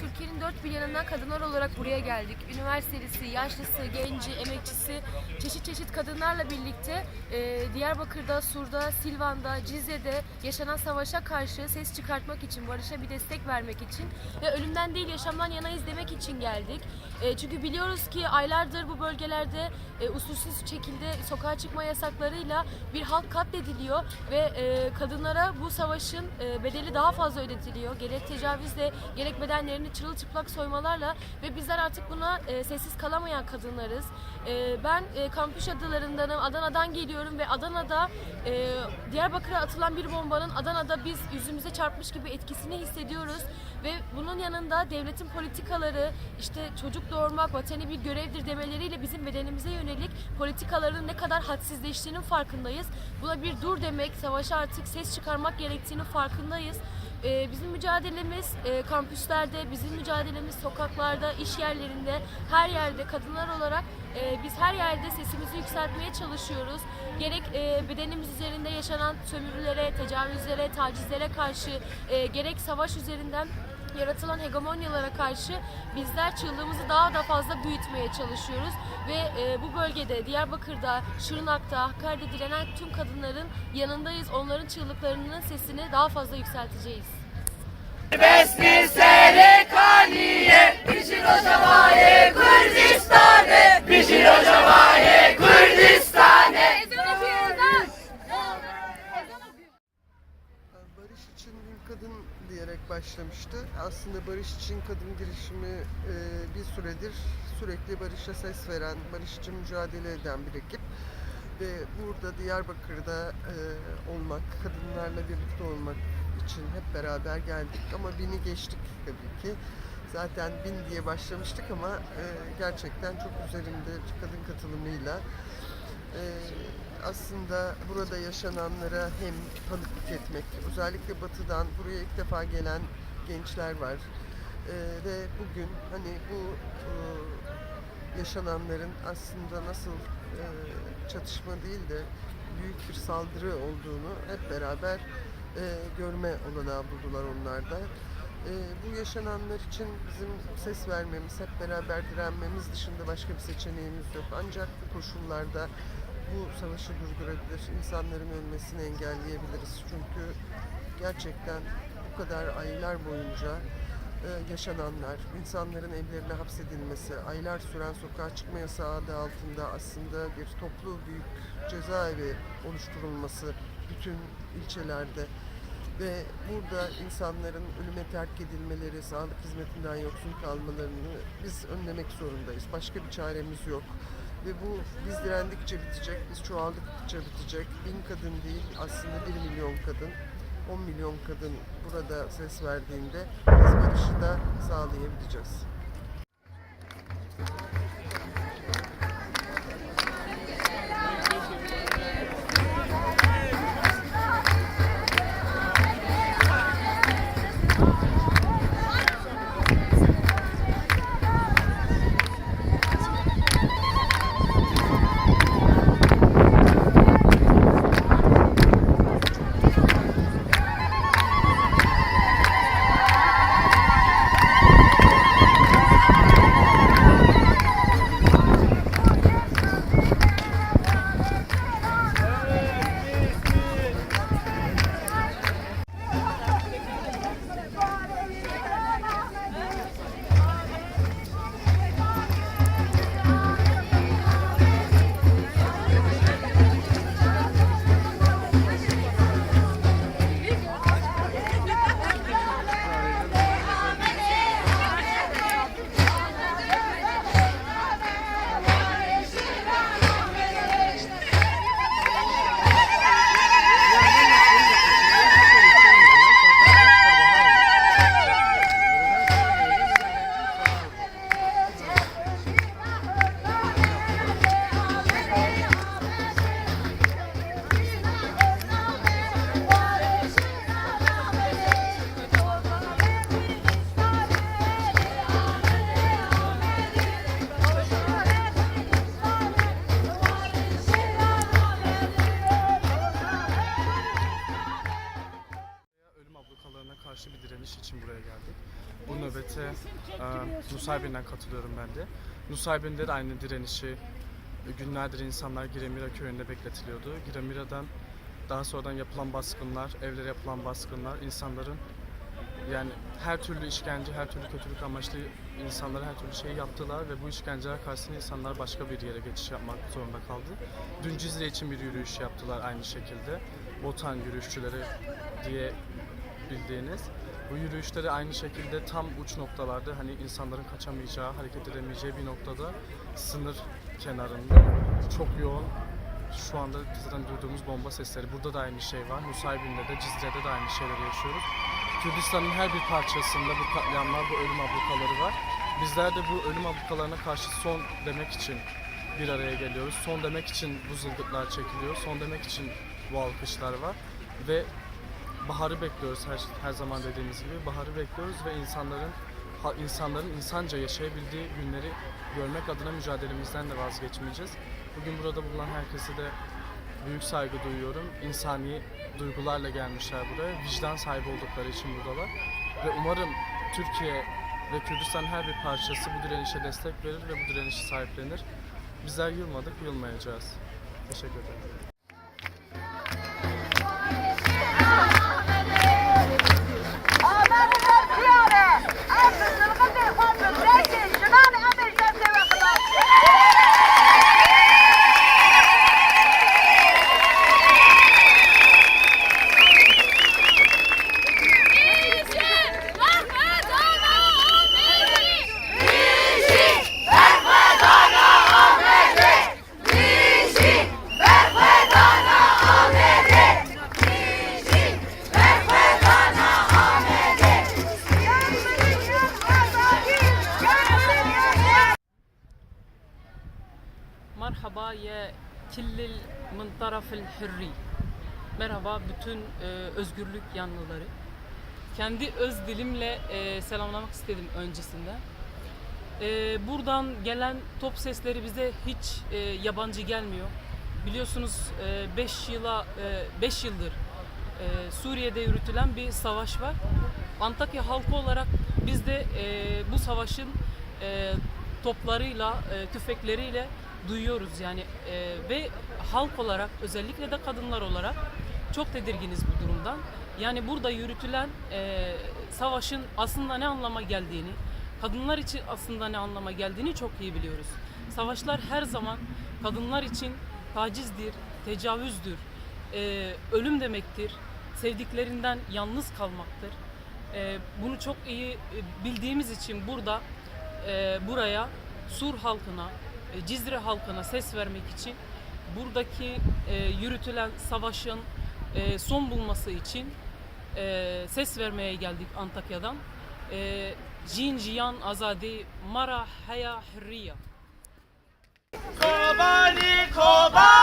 Türkiye'nin dört bir yanından kadınlar olarak buraya geldik. Üniversitelisi, yaşlısı, genci, emekçisi, çeşit çeşit kadınlarla birlikte e, Diyarbakır'da, Sur'da, Silvan'da, Cizre'de yaşanan savaşa karşı ses çıkartmak için, barışa bir destek vermek için ve ölümden değil yaşamdan yanayız demek için geldik. E, çünkü biliyoruz ki aylardır bu bölgelerde e, usulsüz şekilde sokağa çıkma yasaklarıyla bir halk katlediliyor ve e, kadınlara bu savaşın e, bedeli daha fazla ödetiliyor. Gerek tecavüzle gerek bedenlerini çırılçıplak soymalarla ve bizler artık buna e, sessiz kalamayan kadınlarız. E, ben e, kampüs adalarındanım, Adana'dan geliyorum ve Adana'da e, Diyarbakır'a atılan bir bombanın Adana'da biz yüzümüze çarpmış gibi etkisini hissediyoruz ve bunun yanında devletin politikaları işte çocuk doğurmak vatani bir görevdir demeleriyle bizim bedenimize yönelik politikaların ne kadar hadsizleştiğinin farkındayız. Buna bir dur demek, savaşa artık ses çıkarmak gerektiğinin farkındayız. Ee, bizim mücadelemiz e, kampüslerde, bizim mücadelemiz sokaklarda, iş yerlerinde, her yerde kadınlar olarak e, biz her yerde sesimizi yükseltmeye çalışıyoruz. Gerek e, bedenimiz üzerinde yaşanan sömürülere, tecavüzlere, tacizlere karşı, gerek savaş üzerinden yaratılan hegemonyalara karşı bizler çığlığımızı daha da fazla büyütmeye çalışıyoruz ve e, bu bölgede Diyarbakır'da, Şırnak'ta, Hakkari'de direnen tüm kadınların yanındayız. Onların çığlıklarının sesini daha fazla yükselteceğiz. Barış için bir kadın diyerek başlamıştı. Aslında barış için kadın girişimi e, bir süredir sürekli barışa ses veren, barış için mücadele eden bir ekip. Ve burada Diyarbakır'da e, olmak, kadınlarla birlikte olmak için hep beraber geldik. Ama bini geçtik tabii ki. Zaten bin diye başlamıştık ama e, gerçekten çok üzerinde kadın katılımıyla e, aslında burada yaşananlara hem tanıklık etmek, özellikle batıdan buraya ilk defa gelen gençler var. Ee, ve bugün hani bu e, yaşananların aslında nasıl e, çatışma değil de büyük bir saldırı olduğunu hep beraber e, görme olanağı buldular onlar da. E, bu yaşananlar için bizim ses vermemiz, hep beraber direnmemiz dışında başka bir seçeneğimiz yok. Ancak bu koşullarda bu savaşı durdurabilir, insanların ölmesini engelleyebiliriz. Çünkü gerçekten bu kadar aylar boyunca e, yaşananlar, insanların evlerine hapsedilmesi, aylar süren sokağa çıkma yasağı adı altında aslında bir toplu büyük cezaevi oluşturulması bütün ilçelerde ve burada insanların ölüme terk edilmeleri, sağlık hizmetinden yoksun kalmalarını biz önlemek zorundayız. Başka bir çaremiz yok. Ve bu biz direndikçe bitecek, biz çoğaldıkça bitecek. Bin kadın değil, aslında bir milyon kadın, 10 milyon kadın burada ses verdiğinde biz barışı da sağlayabileceğiz. Nusaybin'den katılıyorum ben de. Nusaybin'de de aynı direnişi e, günlerdir insanlar Giremira köyünde bekletiliyordu. Giremira'dan daha sonradan yapılan baskınlar, evlere yapılan baskınlar insanların yani her türlü işkence, her türlü kötülük amaçlı insanlara her türlü şeyi yaptılar ve bu işkenceler karşısında insanlar başka bir yere geçiş yapmak zorunda kaldı. Dün Cizre için bir yürüyüş yaptılar aynı şekilde. Botan yürüyüşçüleri diye bildiğiniz. Bu yürüyüşleri aynı şekilde tam uç noktalarda hani insanların kaçamayacağı, hareket edemeyeceği bir noktada sınır kenarında çok yoğun şu anda zaten duyduğumuz bomba sesleri. Burada da aynı şey var. Nusaybin'de de Cizre'de de aynı şeyleri yaşıyoruz. Kürdistan'ın her bir parçasında bu katliamlar, bu ölüm ablukaları var. Bizler de bu ölüm ablukalarına karşı son demek için bir araya geliyoruz. Son demek için bu zılgıtlar çekiliyor. Son demek için bu alkışlar var. Ve baharı bekliyoruz her, her zaman dediğimiz gibi. Baharı bekliyoruz ve insanların insanların insanca yaşayabildiği günleri görmek adına mücadelemizden de vazgeçmeyeceğiz. Bugün burada bulunan herkese de büyük saygı duyuyorum. İnsani duygularla gelmişler buraya. Vicdan sahibi oldukları için buradalar. Ve umarım Türkiye ve Kürdistan her bir parçası bu direnişe destek verir ve bu direnişi sahiplenir. Bizler yılmadık, yılmayacağız. Teşekkür ederim. Merhaba ya killil min tarafil hürri. Merhaba bütün e, özgürlük yanlıları. Kendi öz dilimle e, selamlamak istedim öncesinde. E, buradan gelen top sesleri bize hiç e, yabancı gelmiyor. Biliyorsunuz 5 yıla 5 yıldır e, Suriye'de yürütülen bir savaş var. Antakya halkı olarak biz de e, bu savaşın e, toplarıyla, e, tüfekleriyle duyuyoruz yani E, ve halk olarak özellikle de kadınlar olarak çok tedirginiz bu durumdan. Yani burada yürütülen e, savaşın aslında ne anlama geldiğini, kadınlar için aslında ne anlama geldiğini çok iyi biliyoruz. Savaşlar her zaman kadınlar için tacizdir, tecavüzdür, e, ölüm demektir, sevdiklerinden yalnız kalmaktır. E, bunu çok iyi e, bildiğimiz için burada e, buraya Sur halkına, e, Cizre halkına ses vermek için buradaki e, yürütülen savaşın e, son bulması için e, ses vermeye geldik Antakya'dan. E, Jin Jiyan Azadi Mara Haya Hürriya. Kobani Kobani